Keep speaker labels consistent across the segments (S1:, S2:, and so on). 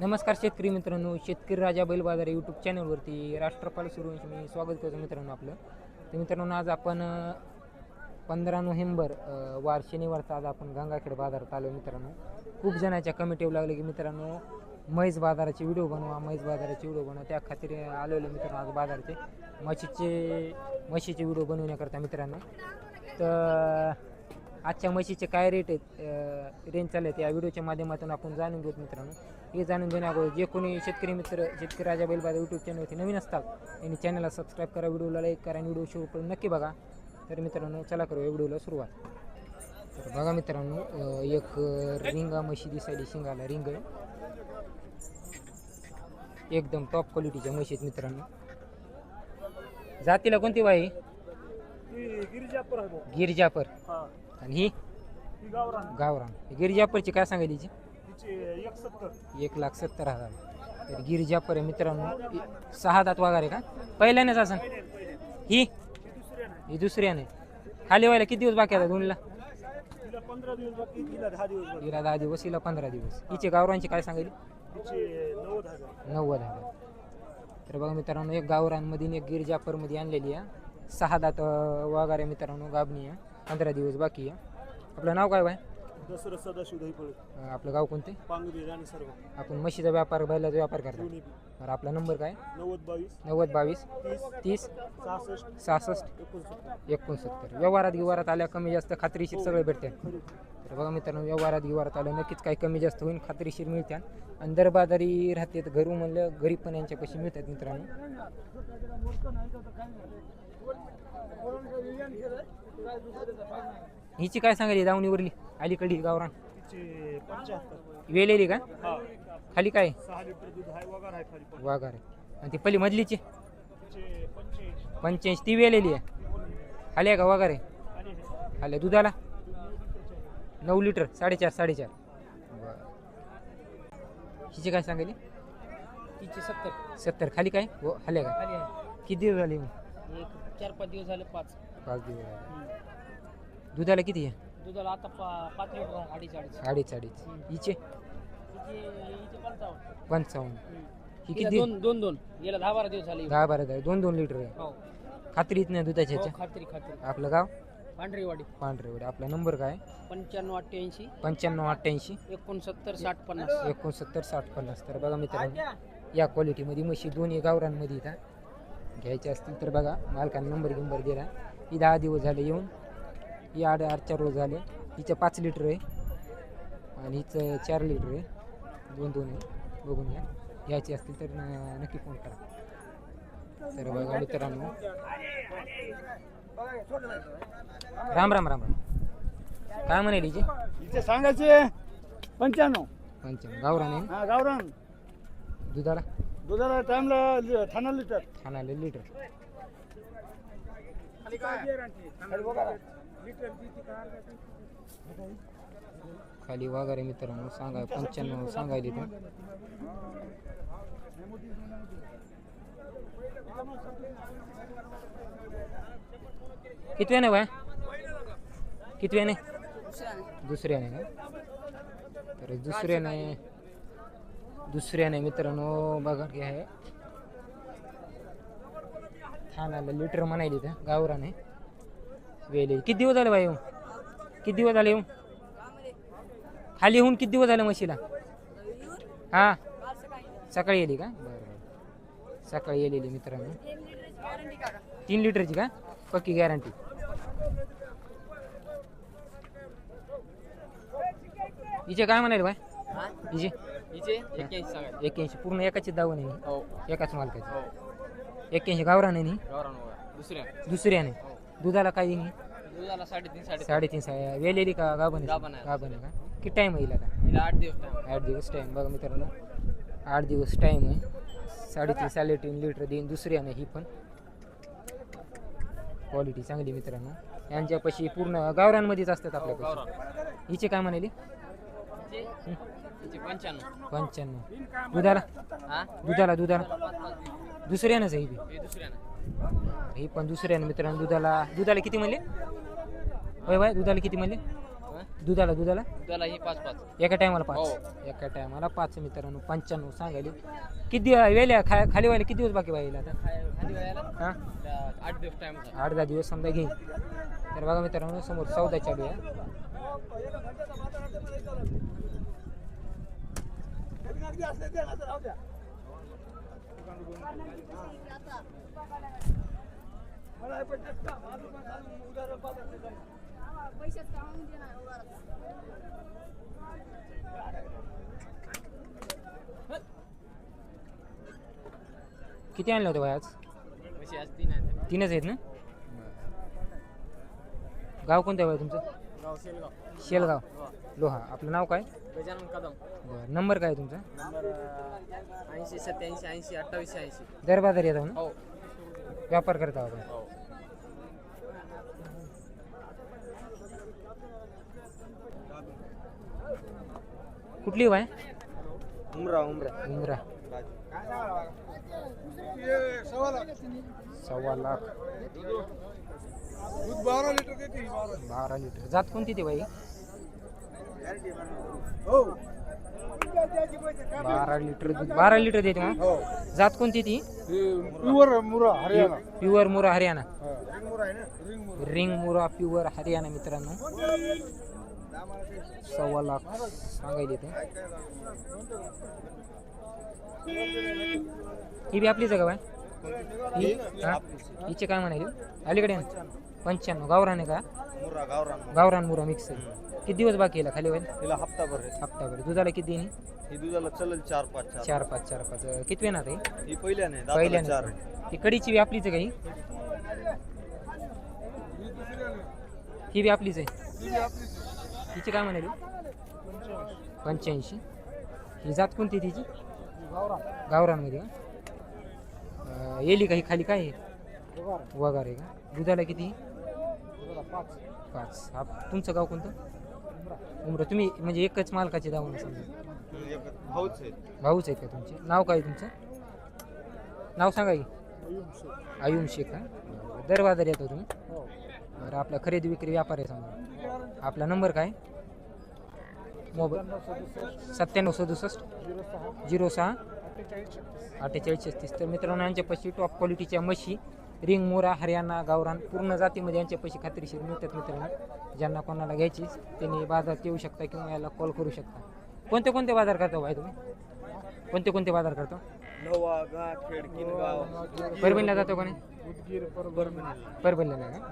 S1: नमस्कार शेतकरी मित्रांनो शेतकरी राजा बैल बाजार यूट्यूब चॅनलवरती राष्ट्रपाल सूर्यवंशी मी स्वागत करतो मित्रांनो आपलं. तर मित्रांनो आज आपण पंधरा नोव्हेंबर वार शनिवारचा आज आपण गंगाखेड बाजारात आलो मित्रांनो. खूप जणांच्या कमेंट येऊ लागले की मित्रांनो म्हैस बाजाराचे व्हिडिओ बनवा म्हैस बाजाराचे व्हिडिओ बनवा. त्या खातीर आलेलो मित्रांनो आज बाजारचे. म्हशीचे म्हशीचे व्हिडिओ बनवण्याकरता मित्रांनो. तर आजच्या म्हशीचे काय रेट आहेत रेंज चालले आहेत या व्हिडिओच्या माध्यमातून आपण जाणून घेऊत मित्रांनो. हे जाणून घेण्याअगोदर जे कोणी शेतकरी मित्र शेतकरी राजा बैलबाजा यूट्यूब चॅनलवरती नवीन असतात त्यांनी चॅनलला सबस्क्राईब करा व्हिडिओला लाईक करा आणि व्हिडिओ करून नक्की बघा. तर मित्रांनो चला करू या व्हिडिओला सुरुवात. तर बघा मित्रांनो एक रिंगा म्हशी दिसायली शिंगाला रिंग एकदम टॉप क्वालिटीच्या म्हशी आहेत मित्रांनो. जातीला कोणती बाई?
S2: गिरिजापूर आहे भाऊ.
S1: गिरजापर.
S2: हा.
S1: आणि ही?
S2: ही गावरान.
S1: गिरजापरची काय सांगायची?
S2: तिचे? एक सत्तर
S1: एक लाख सत्तर हजार. तर गिरजापर आहे मित्रांनो. इ- सहा दात वगैरे का? पहिल्यानेच असं ही?
S2: ही दुसऱ्या नाही
S1: ही दुसऱ्याने खाली व्हायला किती दिवस बाकी आता दोन्हीला?
S2: तिला पंधरा दिवस बाकी तिला दहा दिवस बाकी.
S1: हिला दहा दिवस हिला पंधरा दिवस. हिचे गावरांची काय सांगितली
S2: तिचे नव्वद हजार.
S1: नव्वद हजार. तर बघा मित्रांनो एक गावरांमध्ये आणि एक गिरजापरमध्ये आणलेली आहे. सहा दात वगैरे मित्रांनो गाबणी आहे. पंधरा दिवस बाकी आहे. आपलं नाव काय बाय
S2: दसरथ सदाशिव दहीपळ
S1: अं, आपलं गाव कोणते?
S2: पांगरी राणी सर्व
S1: आपण म्हशीचा व्यापार बैलाचा व्यापार करतो.
S2: दोन्ही बी.
S1: तर आपला नंबर काय?
S2: नव्वद बावीस.
S1: नव्वद बावीस.
S2: तीस.
S1: तीस.
S2: सहासष्ट.
S1: सहासष्ट.
S2: एकोणसत्तर.
S1: एकोणसत्तर. व्यवहारात गिवारात आल्या कमी जास्त खात्रीशीर सगळे भेटते
S2: खरी
S1: तर बघा मित्रांनो व्यवहारात गिवारात आलं नक्कीच काही कमी जास्त होईल खात्रीशीर मिळत्या आणि दरबाजारी राहते तर घरू म्हणलं गरीब पण यांच्यापाशी मिळतात मित्रांनो. हिची काय सांगायची दावणीवरली? अलीकडली गावरान. वेलेली का? खाली काय?
S2: दूध आहे.
S1: वाघार आणि ती पहिली मधलीची?
S2: पंच्याऐंशी.
S1: ती वेलेली आहे. खाली आहे का वाघार आहे? आल्या दुधाला? नऊ लिटर साडेचार साडेचार. हिची काय सांगायली?
S3: तिचे सत्तर.
S1: सत्तर. खाली काय? हो आल्या का? किती झाले मग?
S3: चार पाच दिवस झाले पाच.
S1: पाच दिवस झाले. दुधाला किती आहे?
S3: दुधाला आता पा पाच लिटर आहे, अडीच अडीच.
S1: अडीच अडीच. हिचे?
S3: पंचावन्न.
S1: पंचावन्न. ही किती?
S3: दोन दोन दोन. याला दहा बारा दिवस झाले.
S1: दहा बारा दहा दोन दोन लिटर आहे.
S3: हो.
S1: खात्रीत नाही दुधाच्या
S3: हो,
S1: ह्याच्या
S3: खात्री खात्री.
S1: आपलं गाव?
S3: पांढरीवाडी.
S1: पांढरेवडे. आपला नंबर काय?
S3: पंच्याण्णव अठ्ठ्याऐंशी.
S1: पंच्याण्णव अठ्ठ्याऐंशी.
S3: एकोणसत्तर साठ पन्नास.
S1: एकोणसत्तर साठ पन्नास. तर बघा मित्रांनो या क्वालिटीमध्ये म्हशी दोन्ही गावरांमध्ये इथं घ्यायचे असतील तर बघा मालकाने नंबर गिंबर दिला. ही दहा दिवस झाले येऊन ही आठ आठ चार रोज झाले. हिचं पाच लिटर आहे आणि हिचं चार लिटर आहे. दोन दोन आहे. बघून घ्या. घ्यायची असतील तर न- नक्की फोन करा. तर बघा मित्रांनो. राम राम राम राम. काय म्हणाली हिची?
S2: तिचे सांगायचे पंच्याण्णव.
S1: पंचावन्न गावरान आहे.
S2: गावरान.
S1: दुधाला?
S2: दुधाला टाइमला ठाणा लिटर.
S1: ठाण्याला लिटर. खाली वगैरे मित्रांनो सांगा पंच्याण्णव सांगायला तर किती वेळ बाय? किती वेळ दुसऱ्याने. का तर दुसऱ्याने दुसऱ्याने मित्रांनो बघा की आहे ठाण्याला लिटर म्हणायली तर गावराने. वेले किती दिवस झाले बाई येऊन? किती दिवस झाले येऊन? खाली येऊन किती दिवस झाले म्हशीला? हा? सकाळी येली का? बरं बरं. सकाळी येलेली मित्रांनो. तीन लिटरची का? पक्की गॅरंटी हिचे काय म्हणाले बाय हिचे
S3: हिचे एक्क्याऐंशी
S1: पूर्ण एकाची दावण आहे.
S3: हो.
S1: एकाच मालकाची.
S3: हो.
S1: एक्क्याऐंशी गावरान दुसऱ्याने दुधाला काही नाही?
S3: साडेतीन साडे
S1: वेलेली का गाभण
S3: गाभण
S1: का? किती टाईम येईल आता
S3: आठ दिवस टाइम
S1: आठ दिवस टाईम बघा मित्रांनो. आठ दिवस टाईम आहे. साडेतीन साडेतीन लिटर देईन. दुसऱ्याने ही पण. क्वालिटी चांगली मित्रांनो. यांच्यापाशी पूर्ण गावरांमध्येच असतात आपल्यापाशी. हिचे काय म्हणाली?
S3: पंच्याण्णव.
S1: पंच्याण्णव. दुधाला?
S3: हा?
S1: दुधाला दुधाला? दुसऱ्यानंच आहे ही.
S3: हे
S1: ही पण दुसऱ्यानं मित्रांनो. दुधाला दुधाला किती म्हणले? होय बाय दुधाला किती म्हणले? दुधाला दुधाला?
S3: त्याला ही पाच पाच.
S1: एका टायमाला पाच.
S3: हो.
S1: एका टायमाला पाच मित्रांनो. पंच्याण्णव सांगायले. किती वेल्या खा खाली व्हायला किती दिवस बाकी व्हायला आता?
S3: खाली
S1: हां?
S3: आठ दिवस टाइम
S1: आठ दहा दिवस समजा घेईन. तर बघा मित्रांनो समोर सौदा चालू आहे किती आणलं होतं आज?
S3: म्हशी आज तीन आहेत
S1: तीनच आहेत ना? गाव कोणतं आहे भाई तुमचं?
S3: गाव शेलगाव.
S1: शेलगाव. लोहा आपलं नाव काय?
S3: गजानन कदम.
S1: बरं नंबर काय आहे तुमचा?
S3: नंबर ऐंशी सत्याऐंशी ऐंशी अठ्ठावीसशे ऐंशी
S1: दर बाजार येतो ना?
S3: हो.
S1: व्यापार करता आपण.
S3: हो.
S1: कुठली बाय?
S3: उमरा उमरा.
S1: उमरा. सव्वा लाख.
S2: दूध बारा लिटर देते ही बारा
S1: बारा लिटर. जात कोणती ती बाई?
S2: हो
S1: बारा लिटर दूध. बारा लिटर देते मग
S2: हो.
S1: जात कोणती ती?
S2: Pure Murrah Haryana.
S1: Pure Murrah Haryana.
S2: Ring मुरा ना रिंग
S1: प्युअर हरियाणा मित्रांनो. सव्वा लाख सांगायला ते ही बी आपलीच आहे का बाय? ही? हा? हिचे काय म्हणाले अलीकडे ना? पंच्याण्णव. गावरान आहे का?
S2: गावरान
S1: गावरान मुरा मिक्स आहे. किती दिवस बाकी आहे खाली व्हायला
S2: तिला हप्ताभर आहे.
S1: हप्ताभर दुधाला किती देईन
S2: ही दुधाला चलेल चार पाच चार
S1: चार पाच चार पाच. अं, किती वेळा आहे?
S2: ही पहिल्याने चार
S1: ती कडीची बी आपलीच आहे का ही? ही बी आपलीच आहे. तिची काय म्हणाली? पंच्याऐंशी. ही जात कोणती तिची? गावरानमध्ये का? अं, येली का ही? खाली काय आहे? वगार आहे. का? दुधाला किती? पाच. हा तुमचं गाव कोणतं? उमरा. तुम्ही म्हणजे एकच मालकाचे दावून समजा.
S2: भाऊच आहे
S1: भाऊच आहेत का तुमचे? नाव काय आहे तुमचं? नाव सांगा की. आयुम शेख. का दर बाजार येतो तुम्ही? बरं आपला खरेदी विक्री व्यापार आहे समजा. आपला नंबर काय? मोबाईल सत्त्याण्णव सदुसष्ट. झिरो सहा. अठ्ठेचाळीस छत्तीस. तर मित्रांनो यांच्यापाशी टॉप क्वालिटीच्या म्हशी रिंग मोरा हरियाणा गावरान पूर्ण जातीमध्ये यांच्यापाशी खात्रीशीर मिळतात मित्रांनो. ज्यांना कोणाला घ्यायची त्यांनी बाजारात येऊ शकता किंवा याला कॉल करू शकता. कोणते कोणते बाजार करता भाई तुम्ही? कोणते कोणते बाजार करतो
S2: किनगाव
S1: परभणीला जातो का नाही?
S2: उदगीर परभणी
S1: परभणीला नाही का?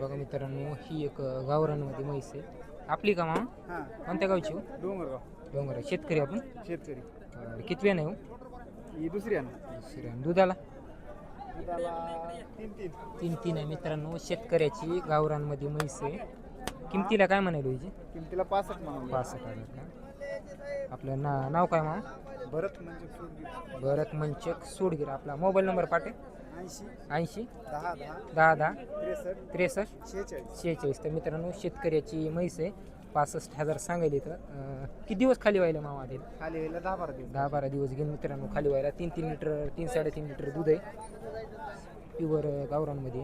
S1: बघा मित्रांनो ही एक गावरानमध्ये म्हैस आहे. आपली का मामा?
S2: हां.
S1: कोणत्या गावची हो?
S2: डोंगरगाव.
S1: डोंगर शेतकरी आपण?
S2: शेतकरी.
S1: बरं, किती वेळ नाही हो
S2: ही
S1: दुसऱ्या दुधाला?
S2: तीन तीन
S1: आहे मित्रांनो. शेतकऱ्याची गावरानमध्ये म्हैस आहे. किमतीला काय म्हणाली हिची
S2: किमतीला पासष्ट म्हणून
S1: पाच हजार का? आपलं ना नाव काय मामा?
S2: भरत सोडली
S1: भरत मंचक सोडगिर. आपला मोबाईल नंबर पाठे
S2: ऐंशी दहा दहा
S1: दहा
S2: त्रेसष्ट
S1: त्रेसष्ट
S2: शेहेचाळीस.
S1: शेहेचाळीस. तर मित्रांनो शेतकऱ्याची म्हैस आहे. पासष्ट हजार सांगायला तर किती दिवस खाली व्हायला मामा ते
S2: खाली व्हायला दहा बारा दिवस.
S1: दहा बारा दिवस घेऊन मित्रांनो खाली व्हायला. तीन तीन लिटर तीन साडेतीन लिटर दूध आहे. प्युअर गावरांमध्ये.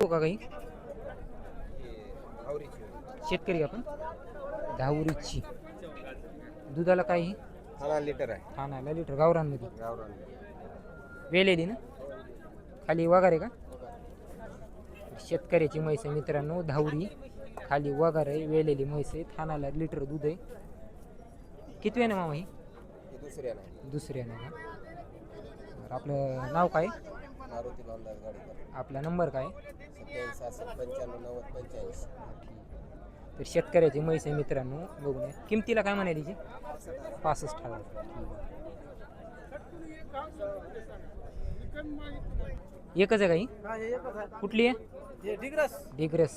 S1: हो का काही? शेतकरी आपण? दहावरीची दुधाला काही
S2: लिटर आहे.
S1: ठाण्याला लिटर गावरांमध्ये
S2: गावरान
S1: वेलेली ना? खाली वगार आहे का? शेतकऱ्याची म्हैस आहे मित्रांनो धावरी. खाली वगार आहे वेलेली म्हैस आहे ठाण्याला लिटर दूध आहे. किती वेळ मामा ही?
S2: दुसऱ्या नाही
S1: बरं, आपलं नाव काय?
S2: मारुती गाडीकर.
S1: आपला नंबर काय?
S2: सत्याऐंशी सहासष्ट पंच्याण्णव नव्वद पंच्याऐंशी.
S1: तर शेतकऱ्याची म्हैस आहे मित्रांनो बघून या. किमतीला काय म्हणाली तिची पासष्ट हजार. एकच आहे काही कुठली आहे?
S2: डिग्रस.
S1: डिग्रस.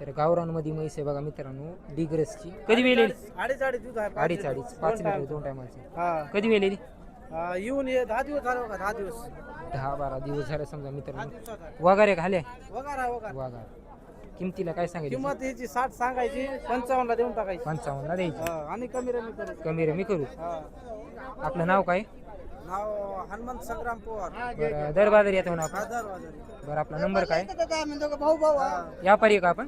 S1: तर गावरानमध्ये म्हैस आहे बघा मित्रांनो डिग्रसची. कधी वेलेली
S2: अडीच अडीच दूध आहे
S1: अडीच अडीच पाच लिटर दोन टायमाची.
S2: हा.
S1: कधी वेलेली
S2: हा, येऊन ये दहा दिवस झाले बघा दहा दिवस.
S1: दहा बारा दिवस झाले समजा मित्रांनो. वगारे खाले
S2: वगार
S1: किमतीला काय सांगायची?
S2: किंमत याची साठ सांगायची पंचावन्नला देऊन टाकायची.
S1: पंचावन्नला द्यायची.
S2: हा, आणि कमी रमी करू.
S1: कमी रमी करू. आपलं नाव काय?
S2: नाव हनुमंत संग्राम पवार.
S1: बरं दर बाजार येतो ना आपण?
S2: हजार
S1: बरं आपला नंबर काय?
S2: भाऊ भाऊ
S1: व्यापारी आहे का आपण?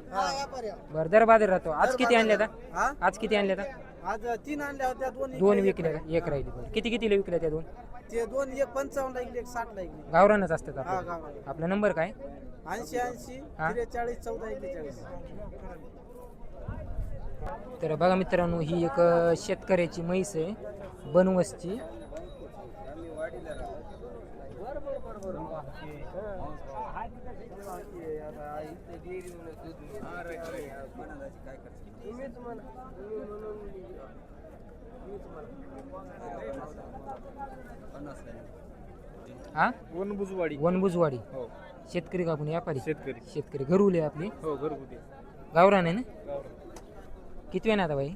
S1: बरं दर बाजार राहतो. आज किती आणले आता
S2: हा?
S1: आज किती आणले आता
S2: आज तीन आणल्या होत्या दोन
S1: दोन
S2: इकडे,
S1: विकले का? एक राहिली बरं. किती कितीला विकल्या त्या दोन?
S2: ते दोन एक पंचावन्न ऐकले एक साठ ऐकले
S1: गावरानच असतात
S2: हा
S1: आपले
S2: गावाला
S1: आपला नंबर काय?
S2: ऐंशी ऐंशी
S1: हा?
S2: त्रेचाळीस चौदा एकेचाळीस
S1: तर बघा मित्रांनो ही एक अ, शेतकऱ्याची म्हैस आहे बनवसची. हा?
S4: वनभुजवाडी
S1: वनबुजवाडी
S4: हो.
S1: शेतकरी का आपण व्यापारी?
S4: शेतकरी.
S1: शेतकरी. घरुले आपली?
S4: हो घरगुती.
S1: गावरान आहे ना? किती ना आता बाई?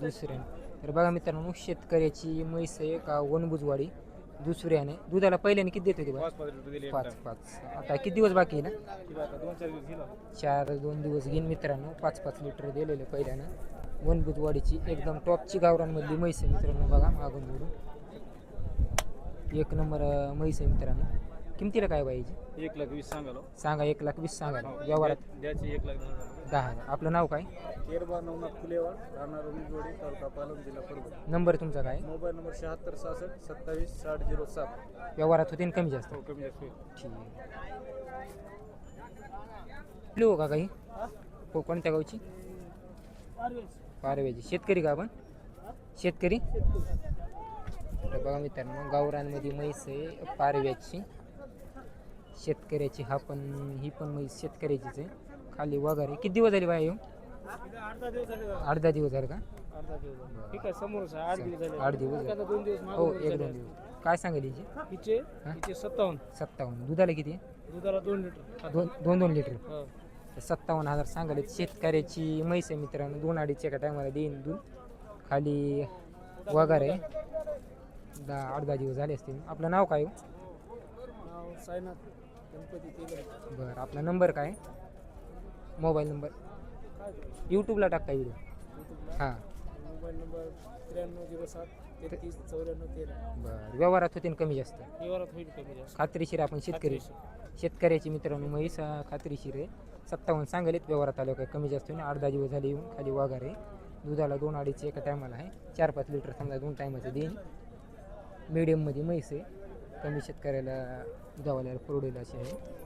S1: दुसऱ्या तर बघा मित्रांनो शेतकऱ्याची म्हैस आहे का वनबुजवाडी दुसऱ्याने. दुधाला पहिल्याने किती देत होती
S4: पाच पाच
S1: आता किती दिवस बाकी आहे ना?
S4: चार
S1: दोन दिवस घेईन मित्रांनो. पाच पाच लिटर दिलेले पहिल्यानं. वनबुजवाडीची एकदम टॉपची गावरांमधली म्हैस आहे मित्रांनो बघा मागून बोलून एक नंबर म्हैस आहे मित्रांनो. किमतीला काय पाहिजे
S4: एक लाख वीस सांगालो
S1: सांगा एक लाख वीस सांगा व्यवहारात.
S4: द्या- द्यायची एक लाख दहा हजार.
S1: आपलं नाव काय?
S4: केरबा नवनाथ फुलेवाड राहणार उमेदवाडी तालुका पालम जिल्हा परभणी.
S1: नंबर तुमचा काय?
S4: मोबाईल नंबर शहात्तर सहासष्ट सत्तावीस साठ झिरो सात.
S1: व्यवहारात होते ना कमी जास्त.
S4: हो कमी जास्त होईल.
S1: ठीक. आहे हो का काही? हो? कोणत्या गावची? पारव्याची शेतकरी का आपण? शेतकरी? तर बघा मित्रांनो गावरांमध्ये म्हैस आहे पारव्याची. शेतकऱ्याची हा पण ही पण म्हैस शेतकऱ्याचीच आहे. खाली वगैरे. किती दिवस झाले बाय येऊन? आठ दहा दिवस झाले का?
S4: ठीक आहे समोर आठ दिवस झाले.
S1: आठ दिवस झाले.
S4: दोन दिवस
S1: हो एक दोन दिवस. काय सांगेल हिची?
S4: हिचे
S1: हा?
S4: हिचे सत्तावन्न.
S1: सत्तावन्न. दुधाला किती?
S4: दुधाला दोन लिटर.
S1: दोन दोन दोन लिटर.
S4: हो.
S1: सत्तावन्न हजार सांगाले शेतकऱ्याची म्हैस आहे मित्रांनो. दोन अडीच एका टायमाला देईन दूध. खाली वगैरे. दहा आठ दहा दिवस झाले असतील. आपलं नाव काय हो?
S4: नाव साईनाथ गणपती तेगडे.
S1: बरं आपला नंबर काय? Mobile number. यूट्यूबला टाकता व्हिडिओ हां.
S4: मोबाईल नंबर त्र्याण्णव झिरो सात तेहतीस चौऱ्याण्णव तेरा.
S1: बरं. व्यवहारात होते ना कमी जास्त?
S4: व्यवहारात होईल कमी जास्त.
S1: खात्रीशीर आपण शेतकरी. शेतकऱ्याची मित्रांनो म्हैस हा खात्रीशीर आहे. सत्तावन्न सांगलेत व्यवहारात आलो काय कमी जास्त होईल आठ दहा दिवस झाले येऊन खाली वाघार आहे. दुधाला दोन अडीच एका टायमाला आहे. चार पाच लिटर समजा दोन टायमाचं देईन. मिडियममध्ये म्हैस आहे. कमी शेतकऱ्याला दुधावाल्याला परवडेल अशी आहे.